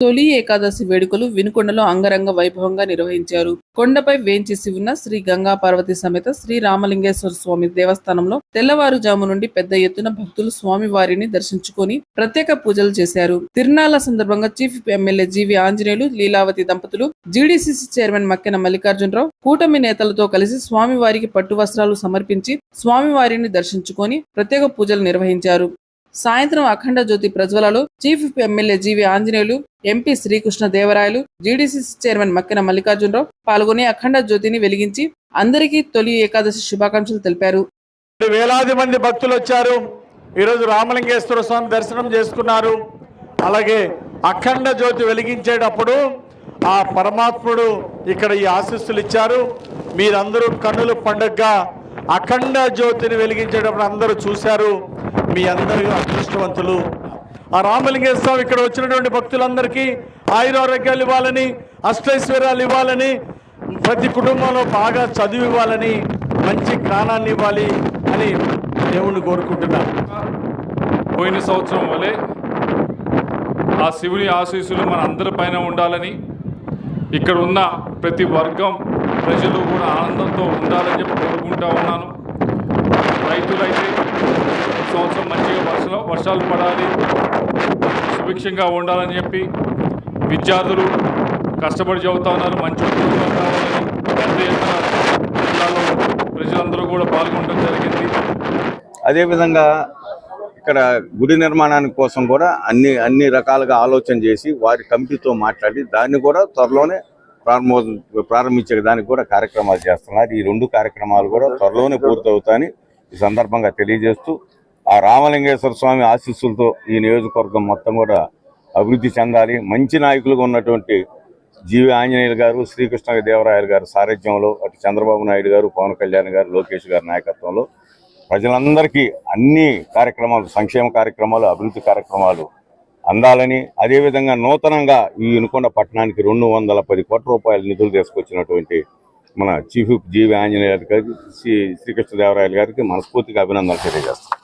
తొలి ఏకాదశి వేడుకలు వినుకొండలో అంగరంగ వైభవంగా నిర్వహించారు. కొండపై వేంచేసి ఉన్న శ్రీ గంగా పార్వతి సమేత శ్రీ రామలింగేశ్వర స్వామి దేవస్థానంలో తెల్లవారుజాము నుండి పెద్ద ఎత్తున భక్తులు స్వామి వారిని దర్శించుకొని ప్రత్యేక పూజలు చేశారు. తిరునాళ్ళ సందర్భంగా chief MLA G V Anjaneyulu Leelavathi దంపతులు జీడీసీసీ చైర్మన్ మక్కెన మల్లికార్జునరావు కూటమి నేతలతో కలిసి స్వామివారికి పట్టు వస్త్రాలు సమర్పించి స్వామివారిని దర్శించుకొని ప్రత్యేక పూజలు నిర్వహించారు. సాయంత్రం అఖండ జ్యోతి ప్రజ్వలలో chief MLA G V Anjaneyulu MP Srikrishna Devarayalu GDCC chairman Makkina Mallikarjunarao పాల్గొని అఖండ జ్యోతిని వెలిగించి అందరికీ తొలి ఏకాదశి శుభాకాంక్షలు తెలిపారు. వేలాది మంది భక్తులు వచ్చారు. ఈరోజు రామలింగేశ్వర స్వామి దర్శనం చేసుకున్నారు. అలాగే అఖండ జ్యోతి వెలిగించేటప్పుడు ఆ పరమాత్ముడు ఇక్కడ ఈ ఆశీస్సులు ఇచ్చారు. మీరందరూ కన్నుల పండుగగా అఖండ జ్యోతిని వెలిగించేటప్పుడు అందరూ చూశారు. మీ అందరూ అదృష్టవంతులు. ఆ రామలింగేశ్వర స్వామి ఇక్కడ వచ్చినటువంటి భక్తులందరికీ ఆయురారోగ్యాలు ఇవ్వాలని అష్టైశ్వర్యాలు ఇవ్వాలని ప్రతి కుటుంబంలో బాగా చదువు ఇవ్వాలని మంచి జ్ఞానాన్ని ఇవ్వాలి అని దేవుణ్ణి కోరుకుంటున్నాను. పోయిన సంవత్సరం వలె ఆ శివుని ఆశీస్సులు మన అందరి పైన ఉండాలని ఇక్కడ ఉన్న ప్రతి వర్గం ప్రజలు కూడా ఆనందంతో ఉండాలని చెప్పి కోరుకుంటా ఉన్నాను. రైతులైతే సంవత్సరం మంచిగా వర్షాలు వర్షాలు పడాలి. సుభిక్షంగా ఉండాలని చెప్పి విద్యార్థులు కష్టపడి చదువుతా ఉన్నారు. మంచి కావాలని పెద్ద ఎత్తున జిల్లాలో ప్రజలందరూ కూడా పాల్గొనడం జరిగింది. అదేవిధంగా ఇక్కడ గుడి నిర్మాణానికి కోసం కూడా అన్ని అన్ని రకాలుగా ఆలోచన చేసి వారి కమిటీతో మాట్లాడి దాన్ని కూడా త్వరలోనే ప్రారంభ ప్రారంభించే దానికి కూడా కార్యక్రమాలు చేస్తున్నారు. ఈ రెండు కార్యక్రమాలు కూడా త్వరలోనే పూర్తవుతాయని ఈ సందర్భంగా తెలియజేస్తూ ఆ రామలింగేశ్వర స్వామి ఆశీస్సులతో ఈ నియోజకవర్గం మొత్తం కూడా అభివృద్ధి చెందాలి. మంచి నాయకులుగా ఉన్నటువంటి జీవి ఆంజనేయులు గారు శ్రీకృష్ణ దేవరాయలు గారు సారథ్యంలో అటు చంద్రబాబు నాయుడు గారు పవన్ కళ్యాణ్ గారు లోకేష్ గారి నాయకత్వంలో ప్రజలందరికీ అన్ని కార్యక్రమాలు సంక్షేమ కార్యక్రమాలు అభివృద్ధి కార్యక్రమాలు అందాలని అదేవిధంగా నూతనంగా ఈ ఇనుకొండ పట్టణానికి రెండు వందల పది కోట్ల రూపాయల నిధులు తీసుకొచ్చినటువంటి మన చీఫ్ జీవి ఆంజనేయులు గారికి శ్రీ శ్రీకృష్ణదేవరాయలు గారికి మనస్ఫూర్తిగా అభినందనలు తెలియజేస్తాం